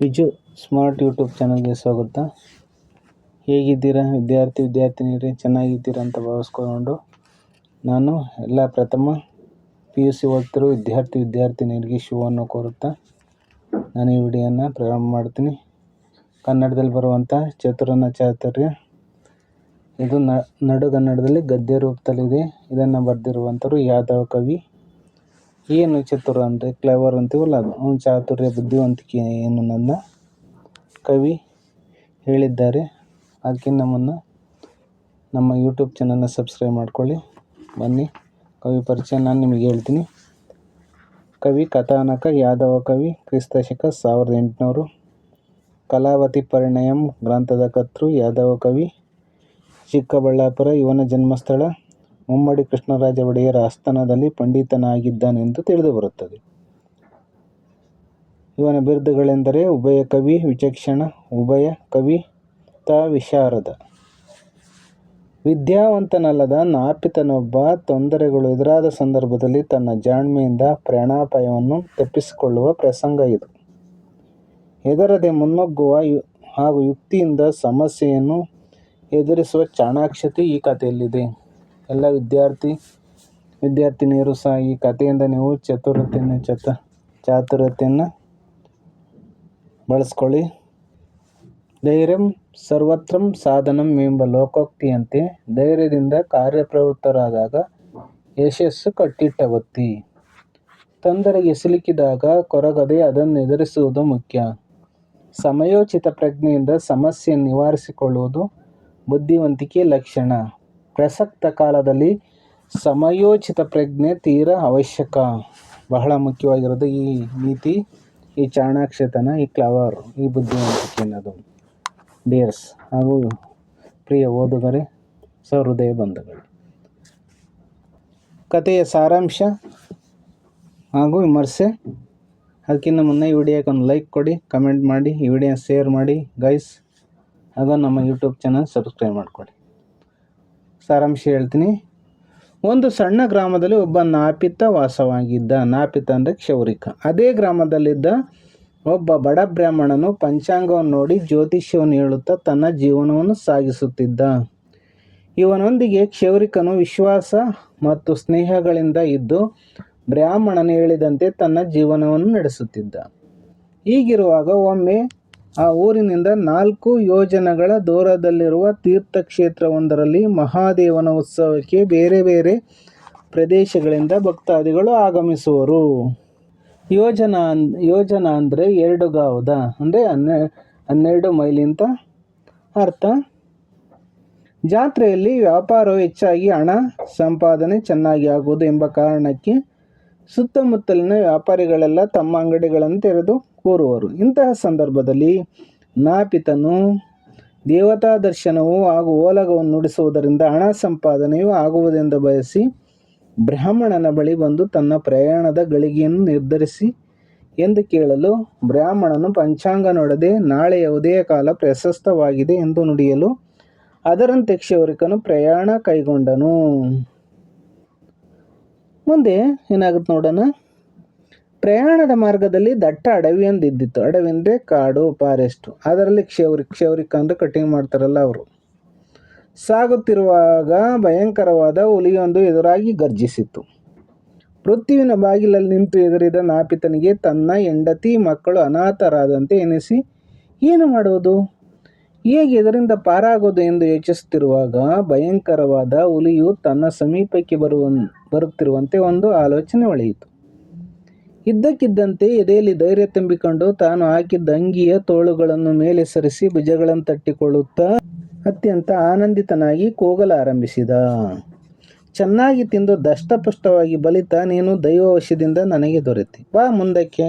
Viju smart YouTube ಚಾನಲ್ಗೆ ಸ್ವಾಗತ. ಹೇಗಿದ್ದೀರಾ? ವಿದ್ಯಾರ್ಥಿ, ವಿದ್ಯಾರ್ಥಿನಿಯರೇ, ಚೆನ್ನಾಗಿದ್ದೀರಾ ಅಂತ ಭಾವಿಸ್ಕೊಂಡು ನಾನು ಎಲ್ಲ ಪ್ರಥಮ ಪಿ ಯು ಸಿ ಓದ್ತಿರೋ ವಿದ್ಯಾರ್ಥಿ, ವಿದ್ಯಾರ್ಥಿನಿಯರಿಗೆ ಶುಭವನ್ನು ಕೋರುತ್ತಾ ನಾನು ಈ ವಿಡಿಯೋನ ಪ್ರಾರಂಭ ಮಾಡ್ತೀನಿ. ಕನ್ನಡದಲ್ಲಿ ಬರುವಂಥ ಚತುರನ ಚಾತುರ್ಯ. ಇದು ನಡುಗನ್ನಡದಲ್ಲಿ ಗದ್ಯ ರೂಪದಲ್ಲಿದೆ. ಇದನ್ನು ಬರೆದಿರುವಂಥವ್ರು ಯಾದವ ಕವಿ. ಏನು ಚತುರ ಅಂದರೆ ಕ್ಲೆವರ್ ಅಂತೀವಲ್ಲ ಅದು? ಅವನ ಚಾತುರ್ಯ, ಬುದ್ಧಿವಂತಿಕೆ ಏನು ನನ್ನ ಕವಿ ಹೇಳಿದ್ದಾರೆ. ಅದಕ್ಕೆ ನಮ್ಮನ್ನು, ನಮ್ಮ ಯೂಟ್ಯೂಬ್ ಚಾನಲ್ನ ಸಬ್ಸ್ಕ್ರೈಬ್ ಮಾಡ್ಕೊಳ್ಳಿ. ಬನ್ನಿ, ಕವಿ ಪರಿಚಯ ನಾನು ನಿಮಗೆ ಹೇಳ್ತೀನಿ. ಕವಿ ಕಥಾನಕ ಯಾದವ ಕವಿ ಕ್ರಿಸ್ತಶಕ ಸಾವಿರದ ಎಂಟುನೂರು. ಕಲಾವತಿ ಪರಿಣಯಂ ಗ್ರಂಥದ ಕರ್ತೃ ಯಾದವ ಕವಿ. ಚಿಕ್ಕಬಳ್ಳಾಪುರ, ಇವನ ಜನ್ಮಸ್ಥಳ. ಮುಮ್ಮಡಿ ಕೃಷ್ಣರಾಜ ಒಡೆಯರ ಆಸ್ಥಾನದಲ್ಲಿ ಪಂಡಿತನಾಗಿದ್ದಾನೆಂದು ತಿಳಿದುಬರುತ್ತದೆ ಇವನ ಬಿರುದುಗಳೆಂದರೆ ಉಭಯ ಕವಿ ವಿಚಕ್ಷಣ, ಉಭಯ ತ ವಿಶಾರದ. ವಿದ್ಯಾವಂತನಲ್ಲದ ನಾಪಿತನೊಬ್ಬ ತೊಂದರೆಗಳು ಎದುರಾದ ಸಂದರ್ಭದಲ್ಲಿ ತನ್ನ ಜಾಣ್ಮೆಯಿಂದ ಪ್ರಾಣಾಪಾಯವನ್ನು ತಪ್ಪಿಸಿಕೊಳ್ಳುವ ಪ್ರಸಂಗ ಇದು. ಎದರದೆ ಮುನ್ನುಗ್ಗುವ ಹಾಗೂ ಯುಕ್ತಿಯಿಂದ ಸಮಸ್ಯೆಯನ್ನು ಎದುರಿಸುವ ಚಾಣಾಕ್ಷತೆ ಈ ಕಥೆಯಲ್ಲಿದೆ. ಎಲ್ಲ ವಿದ್ಯಾರ್ಥಿ, ವಿದ್ಯಾರ್ಥಿನಿಯರು ಸಹ ಈ ಕಥೆಯಿಂದ ನೀವು ಚತುರತೆಯನ್ನು ಚತ, ಚಾತುರತೆಯನ್ನು ಬಳಸ್ಕೊಳ್ಳಿ. ಧೈರ್ಯಂ ಸರ್ವತ್ರಂ ಸಾಧನಂ ಎಂಬ ಲೋಕೋಕ್ತಿಯಂತೆ ಧೈರ್ಯದಿಂದ ಕಾರ್ಯಪ್ರವೃತ್ತರಾದಾಗ ಯಶಸ್ಸು ಕಟ್ಟಿಟ್ಟವತ್ತಿ. ತೊಂದರೆಗೆ ಸಿಲುಕಿದಾಗ ಕೊರಗದೆ ಅದನ್ನು ಎದುರಿಸುವುದು ಮುಖ್ಯ. ಸಮಯೋಚಿತ ಪ್ರಜ್ಞೆಯಿಂದ ಸಮಸ್ಯೆ ನಿವಾರಿಸಿಕೊಳ್ಳುವುದು ಬುದ್ಧಿವಂತಿಕೆ ಲಕ್ಷಣ. ಪ್ರಸಕ್ತ ಕಾಲದಲ್ಲಿ ಸಮಯೋಚಿತ ಪ್ರಜ್ಞೆ ತೀರ ಅವಶ್ಯಕ. ಬಹಳ ಮುಖ್ಯವಾಗಿರೋದು ಈ ನೀತಿ, ಈ ಚಾಣಾಕ್ಷತನ, ಈ ಕ್ಲವರ್, ಈ ಬುದ್ಧಿವಂತಿಕೆ ಅನ್ನೋದು ಡಿಯರ್ಸ್ ಹಾಗೂ ಪ್ರಿಯ ಓದುಗರೆ, ಸಹೃದಯ ಬಂಧುಗಳು. ಕಥೆಯ ಸಾರಾಂಶ ಹಾಗೂ ವಿಮರ್ಶೆ. ಅದಕ್ಕಿಂತ ಮುನ್ನ ಈ ವಿಡಿಯೋಕ್ಕೆ ಒಂದು ಲೈಕ್ ಕೊಡಿ ಕಮೆಂಟ್ ಮಾಡಿ, ಈ ವಿಡಿಯೋ ಶೇರ್ ಮಾಡಿ ಗೈಸ್ ಹಾಗೂ ನಮ್ಮ ಯೂಟ್ಯೂಬ್ ಚಾನಲ್ ಸಬ್ಸ್ಕ್ರೈಬ್ ಮಾಡಿಕೊಡಿ. ಸಾರಾಂಶ ಹೇಳ್ತೀನಿ. ಒಂದು ಸಣ್ಣ ಗ್ರಾಮದಲ್ಲಿ ಒಬ್ಬ ನಾಪಿತ ವಾಸವಾಗಿದ್ದ, ನಾಪಿತ ಅಂದರೆ ಕ್ಷೌರಿಕ. ಅದೇ ಗ್ರಾಮದಲ್ಲಿದ್ದ ಒಬ್ಬ ಬಡ ಬ್ರಾಹ್ಮಣನು ಪಂಚಾಂಗವನ್ನು ನೋಡಿ ಜ್ಯೋತಿಷ್ಯವನ್ನು ಹೇಳುತ್ತಾ ತನ್ನ ಜೀವನವನ್ನು ಸಾಗಿಸುತ್ತಿದ್ದ. ಇವನೊಂದಿಗೆ ಕ್ಷೌರಿಕನು ವಿಶ್ವಾಸ ಮತ್ತು ಸ್ನೇಹಗಳಿಂದ ಇದ್ದು, ಬ್ರಾಹ್ಮಣನು ಹೇಳಿದಂತೆ ತನ್ನ ಜೀವನವನ್ನು ನಡೆಸುತ್ತಿದ್ದ. ಹೀಗಿರುವಾಗ ಒಮ್ಮೆ ಆ ಊರಿನಿಂದ ನಾಲ್ಕು ಯೋಜನಗಳ ದೂರದಲ್ಲಿರುವ ತೀರ್ಥಕ್ಷೇತ್ರವೊಂದರಲ್ಲಿ ಮಹಾದೇವನ ಉತ್ಸವಕ್ಕೆ ಬೇರೆ ಬೇರೆ ಪ್ರದೇಶಗಳಿಂದ ಭಕ್ತಾದಿಗಳು ಆಗಮಿಸುವರು. ಯೋಜನಾ ಯೋಜನಾ ಅಂದರೆ ಎರಡು ಗಾವದ. ಅಂದರೆ ಹನ್ನೆ, ಹನ್ನೆರಡು ಮೈಲಿಂತ ಅರ್ಥ. ಜಾತ್ರೆಯಲ್ಲಿ ವ್ಯಾಪಾರವು ಹೆಚ್ಚಾಗಿ ಹಣ ಸಂಪಾದನೆ ಚೆನ್ನಾಗಿ ಆಗುವುದು ಎಂಬ ಕಾರಣಕ್ಕೆ ಸುತ್ತಮುತ್ತಲಿನ ವ್ಯಾಪಾರಿಗಳೆಲ್ಲ ತಮ್ಮ ಅಂಗಡಿಗಳನ್ನು ತೆರೆದು ಕೂರುವರು. ಇಂತಹ ಸಂದರ್ಭದಲ್ಲಿ ನಾಪಿತನು ದೇವತಾ ದರ್ಶನವು ಹಾಗೂ ಓಲಗವನ್ನು ನುಡಿಸುವುದರಿಂದ ಹಣ ಸಂಪಾದನೆಯೂ ಆಗುವುದೆಂದು ಬಯಸಿ ಬ್ರಾಹ್ಮಣನ ಬಳಿ ಬಂದು ತನ್ನ ಪ್ರಯಾಣದ ಗಳಿಗೆಯನ್ನು ನಿರ್ಧರಿಸಿ ಎಂದು ಕೇಳಲು ಬ್ರಾಹ್ಮಣನು ಪಂಚಾಂಗ ನೋಡದೆ ನಾಳೆಯ ಉದಯ ಕಾಲ ಪ್ರಶಸ್ತವಾಗಿದೆ ಎಂದು ನುಡಿಯಲು ಅದರಂತೆ ಕ್ಷೌರಿಕನು ಪ್ರಯಾಣ ಕೈಗೊಂಡನು. ಮುಂದೆ ಏನಾಗುತ್ತೆ ನೋಡೋಣ? ಪ್ರಯಾಣದ ಮಾರ್ಗದಲ್ಲಿ ದಟ್ಟ ಅಡವಿಯೊಂದಿದ್ದಿತ್ತು ಅಡವಿ ಅಂದರೆ ಕಾಡು, ಫಾರೆಸ್ಟು. ಅದರಲ್ಲಿ ಕ್ಷೌರಿ, ಕ್ಷೌರಿಕ ಅಂದರೆ ಕಟಿಂಗ್ ಮಾಡ್ತಾರಲ್ಲ ಅವರು. ಸಾಗುತ್ತಿರುವಾಗ ಭಯಂಕರವಾದ ಹುಲಿಯೊಂದು ಎದುರಾಗಿ ಗರ್ಜಿಸಿತು ಮೃತ್ಯುವಿನ ಬಾಗಿಲಲ್ಲಿ ನಿಂತು ಎದುರಿದ ನಾಪಿತನಿಗೆ ತನ್ನ ಹೆಂಡತಿ, ಮಕ್ಕಳು ಅನಾಥರಾದಂತೆ ಎನಿಸಿ, ಏನು ಮಾಡುವುದು ಹೇಗೆ ಇದರಿಂದ ಪಾರಾಗೋದು ಎಂದು ಯೋಚಿಸುತ್ತಿರುವಾಗ ಭಯಂಕರವಾದ ಹುಲಿಯು ತನ್ನ ಸಮೀಪಕ್ಕೆ ಬರುವ ಬರುತ್ತಿರುವಂತೆ ಒಂದು ಆಲೋಚನೆ ಒಳೆಯಿತು. ಇದ್ದಕ್ಕಿದ್ದಂತೆ ಎದೆಯಲ್ಲಿ ಧೈರ್ಯ ತುಂಬಿಕೊಂಡು ತಾನು ಹಾಕಿದ್ದ ಅಂಗಿಯ ತೋಳುಗಳನ್ನು ಮೇಲೆ ಸರಿಸಿ ಭುಜಗಳನ್ನು ತಟ್ಟಿಕೊಳ್ಳುತ್ತಾ ಅತ್ಯಂತ ಆನಂದಿತನಾಗಿ ಕೂಗಲಾರಂಭಿಸಿದ. ಚೆನ್ನಾಗಿ ತಿಂದು ದಷ್ಟಪುಷ್ಟವಾಗಿ ಬಲಿತ ನೀನು ದೈವವಶದಿಂದ ನನಗೆ ದೊರೆತಿ. ಬಾ ಮುಂದಕ್ಕೆ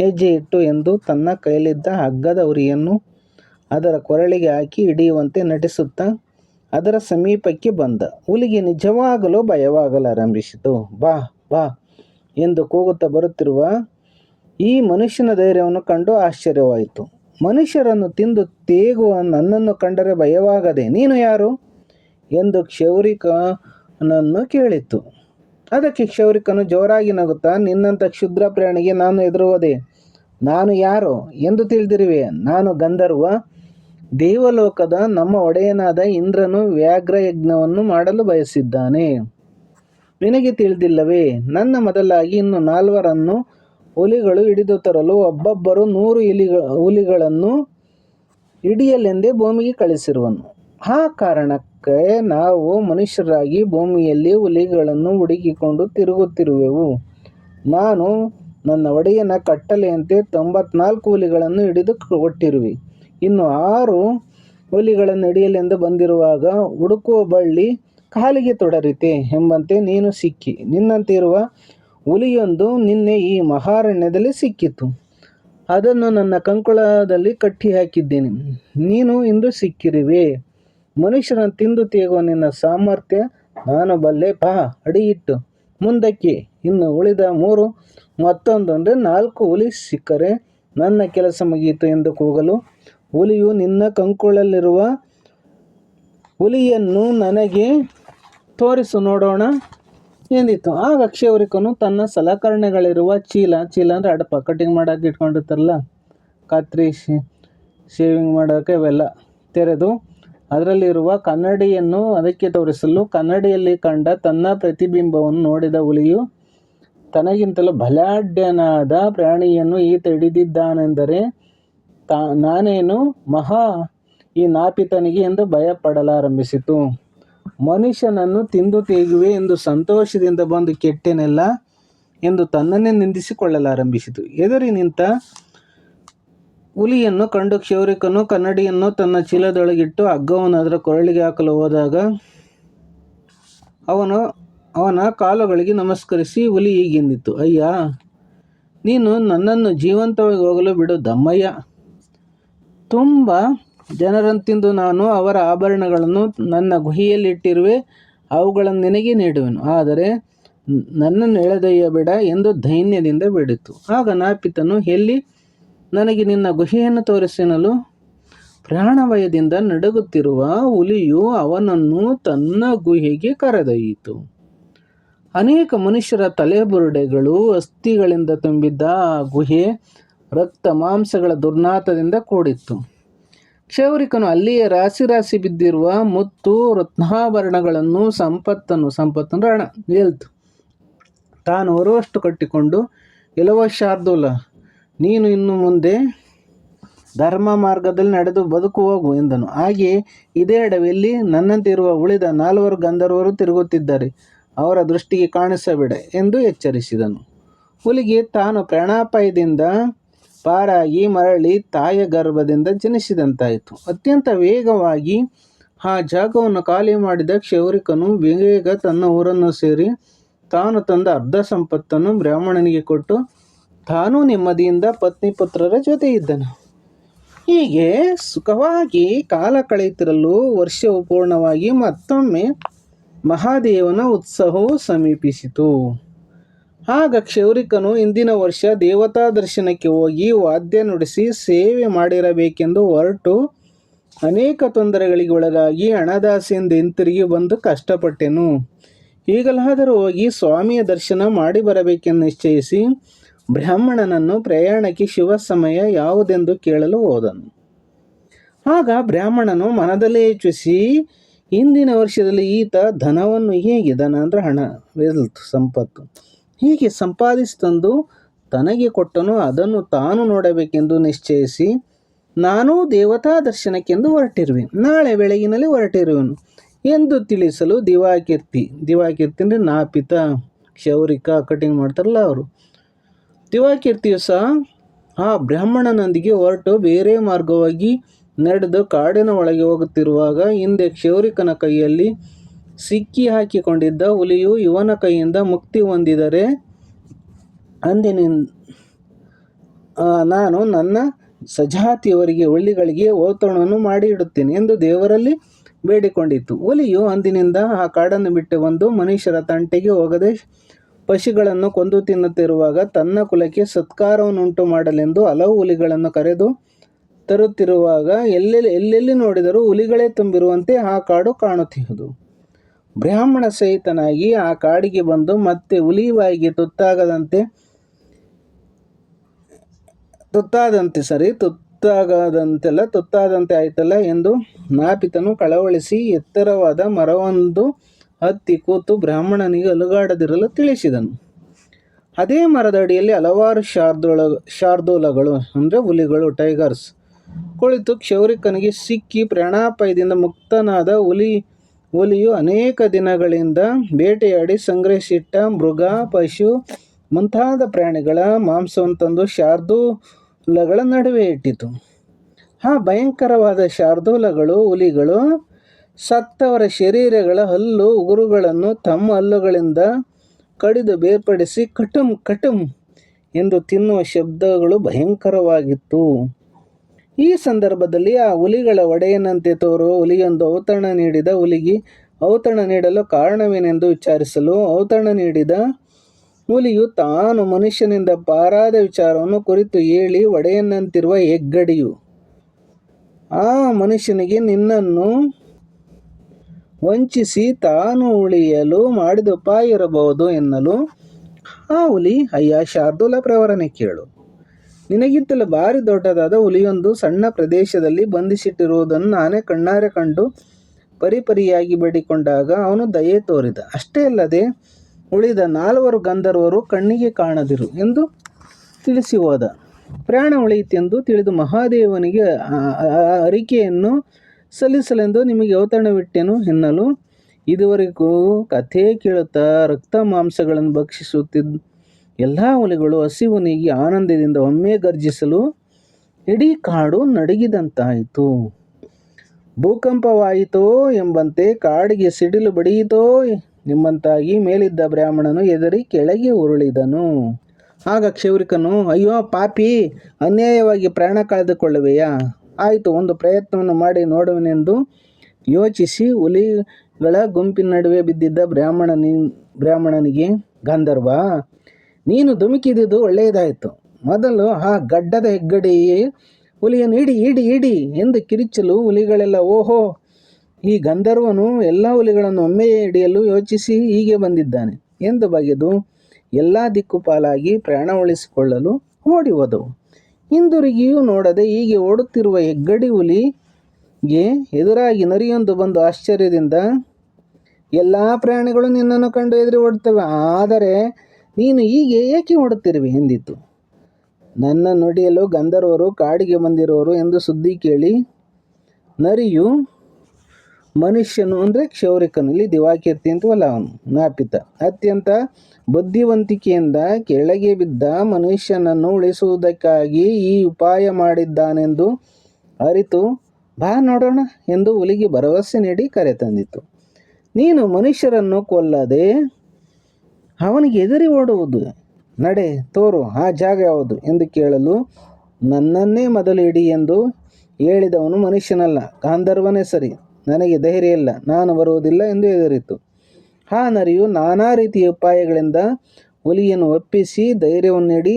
ಹೆಜ್ಜೆ ಇಟ್ಟು ಎಂದು ತನ್ನ ಕೈಲಿದ್ದ ಹಗ್ಗದ ಉರಿಯನ್ನು ಅದರ ಕೊರಳಿಗೆ ಹಾಕಿ ಹಿಡಿಯುವಂತೆ ನಟಿಸುತ್ತಾ ಅದರ ಸಮೀಪಕ್ಕೆ ಬಂದ. ಹುಲಿಗೆ ನಿಜವಾಗಲೂ ಭಯವಾಗಲಾರಂಭಿಸಿತು ಬಾ ಬಾ, ಎಂದು ಕೂಗುತ್ತಾ ಬರುತ್ತಿರುವ ಈ ಮನುಷ್ಯನ ಧೈರ್ಯವನ್ನು ಕಂಡು ಆಶ್ಚರ್ಯವಾಯಿತು. ಮನುಷ್ಯರನ್ನು ತಿಂದು ತೇಗುವ ನನ್ನನ್ನು ಕಂಡರೆ ಭಯವಾಗದೆ, ನೀನು ಯಾರು? ಎಂದು ಕ್ಷೌರಿಕನನ್ನು ಕೇಳಿತು ಅದಕ್ಕೆ ಕ್ಷೌರಿಕನು ಜೋರಾಗಿ ನಗುತ್ತಾ, ನಿನ್ನಂಥ ಕ್ಷುದ್ರ ಪ್ರಾಣಿಗೆ ನಾನು ಎದುರುವುದೇ ನಾನು ಯಾರು? ಎಂದು ತಿಳಿದಿರುವೆ, ನಾನು ಗಂಧರ್ವ ದೇವಲೋಕದ ನಮ್ಮ ಒಡೆಯನಾದ ಇಂದ್ರನು ವ್ಯಾಘ್ರ ಯಜ್ಞವನ್ನು ಮಾಡಲು ಬಯಸಿದ್ದಾನೆ. ನಿನಗೆ ತಿಳಿದಿಲ್ಲವೇ, ನನ್ನ ಮೊದಲಾಗಿ ಇನ್ನು ನಾಲ್ವರನ್ನು ಹುಲಿಗಳು ಹಿಡಿದು ತರಲು ಒಬ್ಬೊಬ್ಬರು ನೂರು ಇಲಿ ಹುಲಿಗಳನ್ನು ಹಿಡಿಯಲೆಂದೇ ಭೂಮಿಗೆ ಕಳಿಸಿರುವನು. ಆ ಕಾರಣಕ್ಕೆ ನಾವು ಮನುಷ್ಯರಾಗಿ ಭೂಮಿಯಲ್ಲಿ ಹುಲಿಗಳನ್ನು ಹುಡುಕಿಕೊಂಡು ತಿರುಗುತ್ತಿರುವೆವು. ನಾನು ನನ್ನ ಒಡೆಯನ ಕಟ್ಟಲೆಯಂತೆ ತೊಂಬತ್ನಾಲ್ಕು ಹುಲಿಗಳನ್ನು ಹಿಡಿದು ಕೊಟ್ಟಿರುವೆ. ಇನ್ನು ಆರು ಹುಲಿಗಳ ನಡೆಯಲೆಂದು ಬಂದಿರುವಾಗ ಹುಡುಕುವ ಬಳ್ಳಿ ಕಾಲಿಗೆ ತೊಡರಿತೆ ಎಂಬಂತೆ ನೀನು ಸಿಕ್ಕಿ. ನಿನ್ನಂತೆ ಇರುವ ಹುಲಿಯೊಂದು ನಿನ್ನೆ ಈ ಮಹಾರಣ್ಯದಲ್ಲಿ ಸಿಕ್ಕಿತು. ಅದನ್ನು ನನ್ನ ಕಂಕುಳದಲ್ಲಿ ಕಟ್ಟಿ ಹಾಕಿದ್ದೇನೆ ನೀನು ಇಂದು ಸಿಕ್ಕಿರುವೆ. ಮನುಷ್ಯನ ತಿಂದು ತೇಗುವ ನಿನ್ನ ಸಾಮರ್ಥ್ಯ. ನಾನು ಬಲ್ಲೆ ಪಾ, ಅಡಿಯಿಟ್ಟು. ಮುಂದಕ್ಕೆ ಇನ್ನು ಉಳಿದ ಮೂರು ಮತ್ತೊಂದು ಅಂದರೆ ನಾಲ್ಕು ಹುಲಿ ಸಿಕ್ಕರೆ ನನ್ನ ಕೆಲಸ ಮುಗಿಯಿತು ಎಂದು ಕೂಗಲು ಹುಲಿಯು ನಿನ್ನ ಕಂಕುಳಲ್ಲಿರುವ ಹುಲಿಯನ್ನು ನನಗೆ ತೋರಿಸು ನೋಡೋಣ ಎಂದಿತ್ತು ಆಗ ಅಕ್ಷಯವರಿಕನು ತನ್ನ ಸಲಕರಣೆಗಳಿರುವ ಚೀಲ ಚೀಲ ಅಂದರೆ ಅಡಪ, ಕಟಿಂಗ್ ಮಾಡೋಕೆ ಇಟ್ಕೊಂಡಿರ್ತಾರಲ್ಲ, ಕತ್ರಿ ಶೇವಿಂಗ್ ಮಾಡೋಕೆ ಇವೆಲ್ಲ ತೆರೆದು ಅದರಲ್ಲಿರುವ ಕನ್ನಡಿಯನ್ನು ಅದಕ್ಕೆ ತೋರಿಸಲು ಕನ್ನಡಿಯಲ್ಲಿ ಕಂಡ ತನ್ನ ಪ್ರತಿಬಿಂಬವನ್ನು ನೋಡಿದ ಹುಲಿಯು ತನಗಿಂತಲೂ ಬಲಾಢ್ಯನಾದ ಪ್ರಾಣಿಯನ್ನು ಈತ ಹಿಡಿದಿದ್ದಾನೆಂದರೆ ತಾ, ನಾನೇನು ಮಹಾ ಈ ನಾಪಿತನಿಗೆ ಎಂದು ಭಯಪಡಲಾರಂಭಿಸಿತು. ಮನುಷ್ಯನನ್ನು ತಿಂದು ತೇಗುವೆ ಎಂದು ಸಂತೋಷದಿಂದ ಬಂದು ಕೆಟ್ಟೆನೆಲ್ಲ ಎಂದು ತನ್ನನ್ನೇ ನಿಂದಿಸಿಕೊಳ್ಳಲಾರಂಭಿಸಿತು. ಎದುರಿ ನಿಂತ ಹುಲಿಯನ್ನು ಕಂಡು ಕ್ಷೌರಿಕನು ಕನ್ನಡಿಯನ್ನು ತನ್ನ ಚೀಲದೊಳಗಿಟ್ಟು ಹಗ್ಗವನ್ನು ಅದರ ಕೊರಳಿಗೆ ಹಾಕಲು ಹೋದಾಗ ಅವನು, ಅವನ ಕಾಲುಗಳಿಗೆ ನಮಸ್ಕರಿಸಿ ಹುಲಿ ಈಗಿಂದಿತ್ತು ಅಯ್ಯ, ನೀನು ನನ್ನನ್ನು ಜೀವಂತವಾಗಿ ಹೋಗಲು ಬಿಡು ದಮ್ಮಯ್ಯ. ತುಂಬ ಜನರಂತಿಂದು ತಿಂದು ನಾನು ಅವರ ಆಭರಣಗಳನ್ನು ನನ್ನ ಗುಹಿಯಲ್ಲಿಟ್ಟಿರುವೆ, ಅವುಗಳನ್ನು ನಿನಗೆ ನೀಡುವೆನು. ಆದರೆ ನನ್ನನ್ನು ಎಳೆದೊಯ್ಯಬೇಡ ಎಂದು ದೈನ್ಯದಿಂದ ಬಿಡಿತು. ಆಗ ನಾಪಿತನು, ಎಲ್ಲಿ? ನನಗೆ ನಿನ್ನ ಗುಹೆಯನ್ನು ತೋರಿಸೆನಲು? ಪ್ರಾಣವಯದಿಂದ ನಡುಗುತ್ತಿರುವ ಹುಲಿಯು ಅವನನ್ನು ತನ್ನ ಗುಹೆಗೆ ಕರೆದೊಯ್ಯಿತು. ಅನೇಕ ಮನುಷ್ಯರ ತಲೆಬುರುಡೆಗಳು ಅಸ್ಥಿಗಳಿಂದ ತುಂಬಿದ್ದ ಆ ಗುಹೆ ರಕ್ತ ಮಾಂಸಗಳ ದುರ್ನಾತದಿಂದ ಕೂಡಿತ್ತು. ಕ್ಷೌರಿಕನು ಅಲ್ಲಿಯೇ ರಾಶಿ ರಾಶಿ ಬಿದ್ದಿರುವ ಮುತ್ತು ರತ್ನಾಭರಣಗಳನ್ನು ಸಂಪತ್ತನ್ನು ಸಂಪತ್ತನ್ನು ಹಣ ಹೇಳ್ತು ತಾನು ಹೊರುವಷ್ಟು ಕಟ್ಟಿಕೊಂಡು ಕೆಲವ ಶಾರ್ದೂಲ ನೀನು ಇನ್ನು ಮುಂದೆ ಧರ್ಮ ಮಾರ್ಗದಲ್ಲಿ ನಡೆದು ಬದುಕು ಹೋಗು ಎಂದನು. ಹಾಗೆಯೇ ಇದೇ ಎಡವೆಯಲ್ಲಿ ನನ್ನಂತಿರುವ ಉಳಿದ ನಾಲ್ವರು ಗಂಧರ್ವರು ತಿರುಗುತ್ತಿದ್ದಾರೆ. ಅವರ ದೃಷ್ಟಿಗೆ ಕಾಣಿಸಬೇಡ ಎಂದು ಎಚ್ಚರಿಸಿದನು. ಹುಲಿಗೆ ತಾನು ಪ್ರಾಣಾಪಾಯದಿಂದ ಪಾರಾಗಿ ಮರಳಿ ತಾಯ ಗರ್ಭದಿಂದ ಜನಿಸಿದಂತಾಯಿತು. ಅತ್ಯಂತ ವೇಗವಾಗಿ ಆ ಜಾಗವನ್ನು ಖಾಲಿ ಮಾಡಿದ ಕ್ಷೌರಿಕನು ಬೇಗ ತನ್ನ ಊರನ್ನು ಸೇರಿ ತಾನು ತಂದ ಅರ್ಧ ಸಂಪತ್ತನ್ನು ಬ್ರಾಹ್ಮಣನಿಗೆ ಕೊಟ್ಟು ತಾನೂ ನೆಮ್ಮದಿಯಿಂದ ಪತ್ನಿ ಪುತ್ರರ ಜೊತೆ ಇದ್ದನು ಹೀಗೆ ಸುಖವಾಗಿ ಕಾಲ ಕಳೆಯುತ್ತಿರಲು ವರ್ಷವು ಪೂರ್ಣವಾಗಿ ಮತ್ತೊಮ್ಮೆ ಮಹಾದೇವನ ಉತ್ಸವವು ಸಮೀಪಿಸಿತು. ಆಗ ಕ್ಷೌರಿಕನು ಇಂದಿನ ವರ್ಷ ದೇವತಾ ದರ್ಶನಕ್ಕೆ ಹೋಗಿ ವಾದ್ಯ ನುಡಿಸಿ ಸೇವೆ ಮಾಡಿರಬೇಕೆಂದು ಹೊರಟು ಅನೇಕ ತೊಂದರೆಗಳಿಗೆ ಒಳಗಾಗಿ ಹಣದಾಸೆಯಿಂದ ಹಿಂತಿರುಗಿ ಬಂದು ಕಷ್ಟಪಟ್ಟೆನು. ಈಗಲಾದರೂ ಹೋಗಿ ಸ್ವಾಮಿಯ ದರ್ಶನ ಮಾಡಿ ಬರಬೇಕೆಂದು ನಿಶ್ಚಯಿಸಿ ಬ್ರಾಹ್ಮಣನನ್ನು ಪ್ರಯಾಣಕ್ಕೆ ಶಿವ ಸಮಯ ಯಾವುದೆಂದು ಕೇಳಲು ಹೋದನು. ಆಗ ಬ್ರಾಹ್ಮಣನು ಮನದಲ್ಲೇ ಯೋಚಿಸಿ ಹಿಂದಿನ ವರ್ಷದಲ್ಲಿ ಈತ ಧನವನ್ನು ಹೇಗೆ, ಧನ ಅಂದರೆ ಹಣ ವೆಲ್ತ್ ಸಂಪತ್ತು ಹೀಗೆ ಸಂಪಾದಿಸಿ ತಂದು ತನಗೆ ಕೊಟ್ಟನು, ಅದನ್ನು ತಾನು ನೋಡಬೇಕೆಂದು ನಿಶ್ಚಯಿಸಿ, ನಾನು ದೇವತಾ ದರ್ಶನಕ್ಕೆಂದು ಹೊರಟಿರುವೆ. ನಾಳೆ ಬೆಳಗಿನಲ್ಲಿ ಹೊರಟಿರುವೆನು ಎಂದು ತಿಳಿಸಲು ದಿವಾಕೀರ್ತಿ ದಿವಾಕೀರ್ತಿ ಅಂದರೆ ನಾಪಿತ ಕ್ಷೌರಿಕ, ಕಟಿಂಗ್ ಮಾಡ್ತಾರಲ್ಲ ಅವರು. ದಿವಾಕೀರ್ತಿಯು ಸಹ ಆ ಬ್ರಾಹ್ಮಣನೊಂದಿಗೆ ಹೊರಟು ಬೇರೆ ಮಾರ್ಗವಾಗಿ ನಡೆದು ಕಾಡಿನ ಒಳಗೆ ಹೋಗುತ್ತಿರುವಾಗ ಹಿಂದೆ ಕ್ಷೌರಿಕನ ಕೈಯಲ್ಲಿ ಸಿಕ್ಕಿ ಹಾಕಿಕೊಂಡಿದ್ದ ಹುಲಿಯು ಇವನ ಕೈಯಿಂದ ಮುಕ್ತಿ ಹೊಂದಿದರೆ ಅಂದಿನಿಂದ ನಾನು ನನ್ನ ಸಜಾತಿಯವರಿಗೆ ಹುಲಿಗಳಿಗೆ ಓತಣವನ್ನು ಮಾಡಿ ಇಡುತ್ತೇನೆ ಎಂದು ದೇವರಲ್ಲಿ ಬೇಡಿಕೊಂಡಿತ್ತು. ಹುಲಿಯು ಅಂದಿನಿಂದ ಆ ಕಾಡನ್ನು ಬಿಟ್ಟು ಬಂದು ಮನುಷ್ಯರ ತಂಟೆಗೆ ಹೋಗದೆ ಪಶುಗಳನ್ನು ಕೊಂದು ತಿನ್ನುತ್ತಿರುವಾಗ ತನ್ನ ಕುಲಕ್ಕೆ ಸತ್ಕಾರವನ್ನುಂಟು ಮಾಡಲೆಂದು ಹಲವು ಹುಲಿಗಳನ್ನು ಕರೆದು ತರುತ್ತಿರುವಾಗ ಎಲ್ಲೆಲ್ಲಿ ಎಲ್ಲೆಲ್ಲಿ ನೋಡಿದರೂ ಹುಲಿಗಳೇ ತುಂಬಿರುವಂತೆ ಆ ಕಾಡು ಕಾಣುತ್ತಿರುವುದು ಬ್ರಾಹ್ಮಣ ಸಹಿತನಾಗಿ ಆ ಕಾಡಿಗೆ ಬಂದು ಮತ್ತೆ ಹುಲಿ ಬಾಯಿಗೆ ತುತ್ತಾಗದಂತೆ, ತುತ್ತಾದಂತೆ ಸರಿ ತುತ್ತಾಗದಂತೆಲ್ಲ, ತುತ್ತಾದಂತೆ ಆಯ್ತಲ್ಲ ಎಂದು ನಾಪಿತನು ಕಳವಳಿಸಿ ಎತ್ತರವಾದ ಮರವೊಂದು ಹತ್ತಿ ಕೂತು ಬ್ರಾಹ್ಮಣನಿಗೆ ಅಲುಗಾಡದಿರಲು ತಿಳಿಸಿದನು. ಅದೇ ಮರದ ಅಡಿಯಲ್ಲಿ ಹಲವಾರು ಶಾರ್ದೋಳ, ಶಾರ್ದೋಲಗಳು, ಅಂದರೆ ಹುಲಿಗಳು, ಟೈಗರ್ಸ್ ಕುಳಿತು ಕ್ಷೌರಿಕನಿಗೆ ಸಿಕ್ಕಿ ಪ್ರಾಣಾಪಾಯದಿಂದ ಮುಕ್ತನಾದ ಹುಲಿ ಹುಲಿಯು ಅನೇಕ ದಿನಗಳಿಂದ ಬೇಟೆಯಾಡಿ ಸಂಗ್ರಹಿಸಿಟ್ಟ ಮೃಗ, ಪಶು ಮುಂತಾದ ಪ್ರಾಣಿಗಳ ಮಾಂಸವನ್ನು ತಂದು ಶಾರ್ದೂಲಗಳ ನಡುವೆ ಇಟ್ಟಿತು. ಆ ಭಯಂಕರವಾದ ಶಾರ್ದೂಲಗಳು, ಹುಲಿಗಳು, ಸತ್ತವರ ಶರೀರಗಳ ಹಲ್ಲು, ಉಗುರುಗಳನ್ನು ತಮ್ಮ ಹಲ್ಲುಗಳಿಂದ ಕಡಿದು ಬೇರ್ಪಡಿಸಿ ಕಟುಂ ಕಟುಂ ಎಂದು ತಿನ್ನುವ ಶಬ್ದಗಳು ಭಯಂಕರವಾಗಿತ್ತು. ಈ ಸಂದರ್ಭದಲ್ಲಿ ಆ ಹುಲಿಗಳ ಒಡೆಯನಂತೆ ತೋರುವ ಹುಲಿಯೊಂದು ಔತಣ ನೀಡಿದ ಹುಲಿಗಿ ಔತಣ ನೀಡಲು ಕಾರಣವೇನೆಂದು ವಿಚಾರಿಸಲು ಔತಣ ನೀಡಿದ ಹುಲಿಯು ತಾನು ಮನುಷ್ಯನಿಂದ ಪಾರಾದ ವಿಚಾರವನ್ನು ಕುರಿತು ಹೇಳಿ ಒಡೆಯನಂತಿರುವ ಹೆಗ್ಗಡಿಯು. ಆ ಮನುಷ್ಯನಿಗೆ ನಿನ್ನನ್ನು ವಂಚಿಸಿ ತಾನು ಉಳಿಯಲು ಮಾಡಿದ ಉಪಾಯ ಇರಬಹುದು ಎನ್ನಲು ಆ ಹುಲಿ ಅಯ್ಯ ಶಾರ್ದೂಲ ಪ್ರವರನೆ ಕೇಳು. ನಿನಗಿಂತಲೂ ಭಾರಿ ದೊಡ್ಡದಾದ ಹುಲಿಯೊಂದು ಸಣ್ಣ ಪ್ರದೇಶದಲ್ಲಿ ಬಂಧಿಸಿಟ್ಟಿರುವುದನ್ನು ನಾನೇ ಕಣ್ಣಾರೆ ಕಂಡು ಪರಿಪರಿಯಾಗಿ ಬೇಡಿಕೊಂಡಾಗ ಅವನು ದಯೆ ತೋರಿದ. ಅಷ್ಟೇ ಅಲ್ಲದೆ ಉಳಿದ ನಾಲ್ವರು ಗಂಧರ್ವರು ಕಣ್ಣಿಗೆ ಕಾಣದಿರು ಎಂದು ತಿಳಿಸಿ ಹೋದ. ಪ್ರಾಣ ಉಳಿಯಿತೆಂದು ತಿಳಿದು ಮಹಾದೇವನಿಗೆ ಅರಿಕೆಯನ್ನು ಸಲ್ಲಿಸಲೆಂದು ನಿಮಗೆ ಔತಣವಿಟ್ಟೆನು ಎನ್ನಲು ಇದುವರೆಗೂ ಕಥೆ ಕೇಳುತ್ತಾ ರಕ್ತ ಮಾಂಸಗಳನ್ನು ಭಕ್ಷಿಸುತ್ತಿದ್ದ ಎಲ್ಲ ಹುಲಿಗಳು ಹಸಿವು ನೀಗಿ ಆನಂದದಿಂದ ಒಮ್ಮೆ ಗರ್ಜಿಸಲು ಇಡೀ ಕಾಡು ನಡಗಿದಂತಾಯಿತು. ಭೂಕಂಪವಾಯಿತೋ ಎಂಬಂತೆ ಕಾಡಿಗೆ ಸಿಡಿಲು ಬಡಿಯಿತೋ ನಿಮ್ಮಂತಾಗಿ ಮೇಲಿದ್ದ ಬ್ರಾಹ್ಮಣನು ಎದರಿ ಕೆಳಗೆ ಉರುಳಿದನು. ಆಗ ಕ್ಷೌರಿಕನು, ಅಯ್ಯೋ ಪಾಪಿ, ಅನ್ಯಾಯವಾಗಿ ಪ್ರಾಣ ಕಳೆದುಕೊಳ್ಳುವೆಯಾ? ಆಯಿತು, ಒಂದು ಪ್ರಯತ್ನವನ್ನು ಮಾಡಿ ನೋಡುವನೆಂದು ಯೋಚಿಸಿ ಹುಲಿಗಳ ಗುಂಪಿನ ನಡುವೆ ಬಿದ್ದಿದ್ದ ಬ್ರಾಹ್ಮಣನಿ, ಬ್ರಾಹ್ಮಣನಿಗೆ, ಗಂಧರ್ವ ನೀನು ಧುಮುಕಿದುದು ಒಳ್ಳೆಯದಾಯಿತು. ಮೊದಲು ಆ ಗಡ್ಡದ ಹೆಗ್ಗಡಿ ಹುಲಿಯನ್ನು ಇಡಿ ಇಡಿ ಇಡಿ ಎಂದು ಕಿರಿಚಲು ಹುಲಿಗಳೆಲ್ಲ, ಓಹೋ! ಈ ಗಂಧರ್ವನು ಎಲ್ಲ ಹುಲಿಗಳನ್ನು ಒಮ್ಮೆ ಹಿಡಿಯಲು ಯೋಚಿಸಿ ಹೀಗೆ ಬಂದಿದ್ದಾನೆ ಎಂದು ಬಗೆದು ಎಲ್ಲ ದಿಕ್ಕುಪಾಲಾಗಿ ಪ್ರಯಾಣ ಉಳಿಸಿಕೊಳ್ಳಲು ಓಡಿ ಹೋದವು ಹಿಂದಿರುಗಿಯೂ ನೋಡದೆ ಹೀಗೆ ಓಡುತ್ತಿರುವ ಹೆಗ್ಗಡಿ ಹುಲಿಗೆ ಎದುರಾಗಿ ನರಿಯೊಂದು ಬಂದು ಆಶ್ಚರ್ಯದಿಂದ, ಎಲ್ಲ ಪ್ರಾಣಿಗಳು ನಿನ್ನನ್ನು ಕಂಡು ಎದುರು ಓಡುತ್ತವೆ, ಆದರೆ ನೀನು ಹೀಗೆ ಏಕೆ ಓಡುತ್ತಿರುವೆ? ಎಂದಿತು. ನನ್ನ ನುಡಿಯಲು ಗಂಧರ್ವರು ಕಾಡಿಗೆ ಬಂದಿರುವರು ಎಂದು ಸುದ್ದಿ ಕೇಳಿ, ನರಿಯು ಮನುಷ್ಯನು ಅಂದರೆ ಕ್ಷೌರಿಕನಲ್ಲಿ ದಿವಾಕೀರ್ತಿ ಅಂತವಲ್ಲ ಅವನು. ನಾಪಿತ. ಅತ್ಯಂತ ಬುದ್ಧಿವಂತಿಕೆಯಿಂದ ಕೆಳಗೆ ಬಿದ್ದ ಮನುಷ್ಯನನ್ನು ಉಳಿಸುವುದಕ್ಕಾಗಿ ಈ ಉಪಾಯ ಮಾಡಿದ್ದಾನೆಂದು ಅರಿತು, ಬಾ ನೋಡೋಣ ಎಂದು ಹುಲಿಗೆ ಭರವಸೆ ನೀಡಿ ಕರೆ ಕರೆತಂದಿತು ನೀನು ಮನುಷ್ಯರನ್ನು ಕೊಲ್ಲದೆ ಅವನಿಗೆ ಎದುರಿ ಓಡುವುದು. ನಡೆ, ತೋರು, ಆ ಜಾಗ ಯಾವುದು? ಎಂದು ಕೇಳಲು ನನ್ನನ್ನೇ ಮೊದಲು ಇಡಿ ಎಂದು ಹೇಳಿದವನು ಮನುಷ್ಯನಲ್ಲ, ಗಾಂಧರ್ವನೇ ಸರಿ. ನನಗೆ ಧೈರ್ಯ ಇಲ್ಲ, ನಾನು ಬರುವುದಿಲ್ಲ ಎಂದು ಎದುರಿತು ಆ ನರಿಯು ನಾನಾ ರೀತಿಯ ಉಪಾಯಗಳಿಂದ ಹುಲಿಯನ್ನು ಒಪ್ಪಿಸಿ ಧೈರ್ಯವನ್ನು ನೀಡಿ,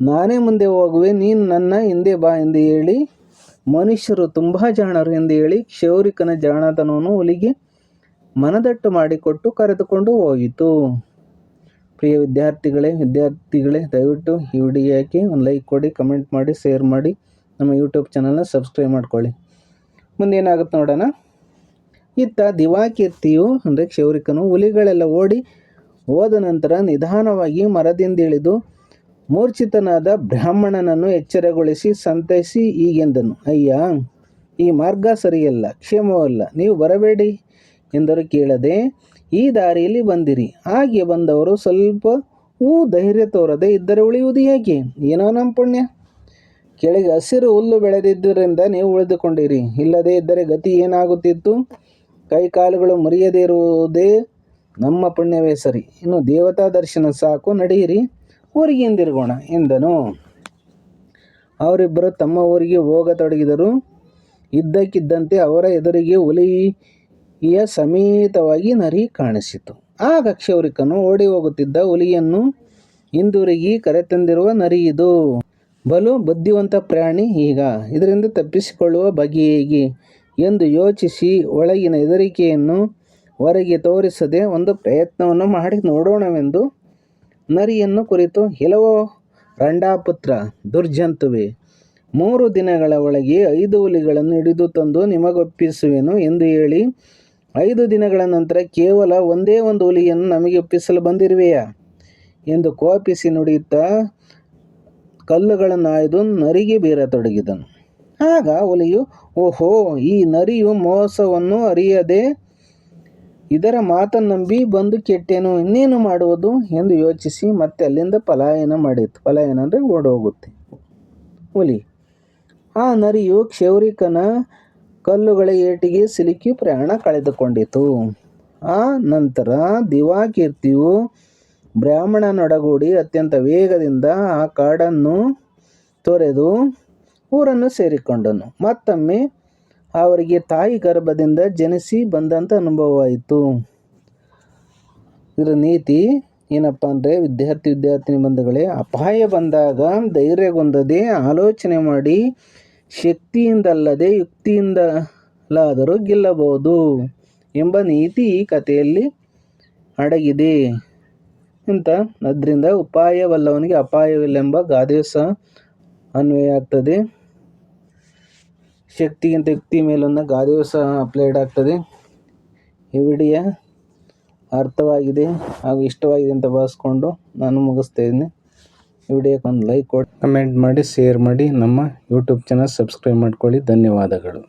ನಾನೇ ಮುಂದೆ ಹೋಗುವೆ, ನೀನು ನನ್ನ ಹಿಂದೆ ಬಾ ಎಂದು ಹೇಳಿ, ಮನುಷ್ಯರು ತುಂಬ ಜಾಣರು ಎಂದು ಹೇಳಿ ಕ್ಷೌರಿಕನ ಜಾಣತನವನ್ನು ಹುಲಿಗೆ ಮನದಟ್ಟು ಮಾಡಿಕೊಟ್ಟು ಕರೆದುಕೊಂಡು ಹೋಯಿತು. ಪ್ರಿಯ ವಿದ್ಯಾರ್ಥಿಗಳೇ ವಿದ್ಯಾರ್ಥಿಗಳೇ, ದಯವಿಟ್ಟು ಈ ಹಾಕಿ ಒಂದು ಲೈಕ್ ಕೊಡಿ, ಕಮೆಂಟ್ ಮಾಡಿ, ಶೇರ್ ಮಾಡಿ, ನಮ್ಮ ಯೂಟ್ಯೂಬ್ ಚಾನಲ್ನ ಸಬ್ಸ್ಕ್ರೈಬ್ ಮಾಡ್ಕೊಳ್ಳಿ. ಮುಂದೇನಾಗುತ್ತೆ ನೋಡೋಣ. ಇತ್ತ ದಿವಾಕೀರ್ತಿಯು, ಅಂದರೆ ಕ್ಷೌರಿಕನು, ಹುಲಿಗಳೆಲ್ಲ ಓಡಿ ಹೋದ ನಂತರ ನಿಧಾನವಾಗಿ ಮರದಿಂದ ಇಳಿದು ಮೂರ್ಛಿತನಾದ ಬ್ರಾಹ್ಮಣನನ್ನು ಎಚ್ಚರಗೊಳಿಸಿ ಸಂತೈಸಿ ಈಗೆಂದನು. ಅಯ್ಯ, ಈ ಮಾರ್ಗ ಸರಿಯಲ್ಲ, ಕ್ಷೇಮವಲ್ಲ, ನೀವು ಬರಬೇಡಿ ಎಂದರು ಕೇಳದೆ ಈ ದಾರಿಯಲ್ಲಿ ಬಂದಿರಿ. ಹಾಗೆ ಬಂದವರು ಸ್ವಲ್ಪ ಊ ಧೈರ್ಯ ತೋರದೆ ಇದ್ದರೆ ಉಳಿಯುವುದು ಹೇಗೆ? ಏನೋ ನಮ್ಮ ಪುಣ್ಯ. ಕೆಳಗೆ ಹಸಿರು ಹುಲ್ಲು ಬೆಳೆದಿದ್ದರಿಂದ ನೀವು ಉಳಿದುಕೊಂಡಿರಿ. ಇಲ್ಲದೇ ಇದ್ದರೆ ಗತಿ ಏನಾಗುತ್ತಿತ್ತು? ಕೈ ಕಾಲುಗಳು ಮುರಿಯದೇ ಇರುವುದೇ ನಮ್ಮ ಪುಣ್ಯವೇ ಸರಿ. ಇನ್ನು ದೇವತಾ ದರ್ಶನ ಸಾಕು, ನಡೆಯಿರಿ. ಊರಿಗೆ ಹಿಂದಿರುಗೋಣ ಎಂದನು. ಅವರಿಬ್ಬರು ತಮ್ಮ ಊರಿಗೆ ಹೋಗತೊಡಗಿದರು. ಇದ್ದಕ್ಕಿದ್ದಂತೆ ಅವರ ಎದುರಿಗೆ ಹುಲಿಯ ಸಮೇತವಾಗಿ ನರಿ ಕಾಣಿಸಿತು. ಆಗ ಕ್ಷೌರಿಕನು ಓಡಿ ಹೋಗುತ್ತಿದ್ದ ಹುಲಿಯನ್ನು ಹಿಂದಿರುಗಿ ಕರೆತಂದಿರುವ ನರಿ ಇದು. ಬಲು ಬುದ್ಧಿವಂತ ಪ್ರಾಣಿ ಈಗ, ಇದರಿಂದ ತಪ್ಪಿಸಿಕೊಳ್ಳುವ ಬಗೆ ಹೇಗೆ? ಎಂದು ಯೋಚಿಸಿ ಒಳಗಿನ ಹೆದರಿಕೆಯನ್ನು ಹೊರಗೆ ತೋರಿಸದೆ ಒಂದು ಪ್ರಯತ್ನವನ್ನು ಮಾಡಿ ನೋಡೋಣವೆಂದು ನರಿಯನ್ನು ಕುರಿತು ಕೆಲವು ರಂಡಾಪುತ್ರ, ದುರ್ಜಂತುವೆ, ಮೂರು ದಿನಗಳ ಒಳಗೆ ಐದು ಹುಲಿಗಳನ್ನು ಹಿಡಿದು ತಂದು ನಿಮಗೊಪ್ಪಿಸುವೆನು ಎಂದು ಹೇಳಿ ಐದು ದಿನಗಳ ನಂತರ ಕೇವಲ ಒಂದೇ ಒಂದು ಹುಲಿಯನ್ನು ನಮಗೆ ಒಪ್ಪಿಸಲು ಬಂದಿರುವೆಯಾ? ಎಂದು ಕೋಪಿಸಿ ನುಡಿಯುತ್ತಾ ಕಲ್ಲುಗಳನ್ನು ಆಯ್ದು ನರಿಗೆ ಬೀರತೊಡಗಿದನು. ಆಗ ಹುಲಿಯು, ಓಹೋ, ಈ ನರಿಯು ಮೋಸವನ್ನು ಅರಿಯದೆ ಇದರ ಮಾತನ್ನು ನಂಬಿ ಬಂದು ಕೆಟ್ಟೇನು, ಇನ್ನೇನು ಮಾಡುವುದು? ಎಂದು ಯೋಚಿಸಿ ಮತ್ತೆ ಅಲ್ಲಿಂದ ಪಲಾಯನ ಮಾಡಿತ್ತು ಪಲಾಯನ ಅಂದರೆ ಓಡೋಗುತ್ತೆ. ಹುಲಿ, ಆ ನರಿಯು ಕ್ಷೌರಿಕನ ಕಲ್ಲುಗಳ ಏಟಿಗೆ ಸಿಲುಕಿ ಪ್ರಯಾಣ ಕಳೆದುಕೊಂಡಿತು. ಆ ನಂತರ ದಿವಾಕೀರ್ತಿಯು ಬ್ರಾಹ್ಮಣನೊಡಗೂಡಿ ಅತ್ಯಂತ ವೇಗದಿಂದ ಆ ಕಾಡನ್ನು ತೊರೆದು ಊರನ್ನು ಸೇರಿಕೊಂಡನು. ಮತ್ತೊಮ್ಮೆ ಅವರಿಗೆ ತಾಯಿ ಗರ್ಭದಿಂದ ಜನಿಸಿ ಬಂದಂಥ ಅನುಭವವಾಯಿತು. ಇದರ ನೀತಿ ಏನಪ್ಪ ಅಂದರೆ, ವಿದ್ಯಾರ್ಥಿ ವಿದ್ಯಾರ್ಥಿನಿ ಬಂಧುಗಳೇ, ಅಪಾಯ ಬಂದಾಗ ಧೈರ್ಯಗೊಂದದೆ ಆಲೋಚನೆ ಮಾಡಿ ಶಕ್ತಿಯಿಂದಲ್ಲದೆ ಯುಕ್ತಿಯಿಂದಲಾದರೂ ಗೆಲ್ಲಬಹುದು ಎಂಬ ನೀತಿ ಈ ಕಥೆಯಲ್ಲಿ ಅಡಗಿದೆ. ಅಂತ ಅದರಿಂದ ಉಪಾಯವಲ್ಲವನಿಗೆ ಅಪಾಯವಿಲ್ಲೆಂಬ ಗಾದೆಯು ಸಹ ಅನ್ವಯ ಆಗ್ತದೆ. ಶಕ್ತಿಗಿಂತ ಯುಕ್ತಿ ಮೇಲೊಂದ ಗಾದೆಯು ಸಹ ಅಪ್ಲೈಡ್ ಆಗ್ತದೆ. ಈ ವಿಡಿಯೋ ಅರ್ಥವಾಗಿದೆ ಹಾಗೂ ಇಷ್ಟವಾಗಿದೆ ಅಂತ ಭಾವಿಸ್ಕೊಂಡು ನಾನು ಮುಗಿಸ್ತಾ ವಿಡಿಯೋಕ್ಕೆ ಒಂದು ಲೈಕ್ ಕೊಟ್ಟು ಕಮೆಂಟ್ ಮಾಡಿ ಶೇರ್ ಮಾಡಿ. ನಮ್ಮ ಯೂಟ್ಯೂಬ್ ಚಾನಲ್ ಸಬ್ಸ್ಕ್ರೈಬ್ ಮಾಡ್ಕೊಳ್ಳಿ. ಧನ್ಯವಾದಗಳು.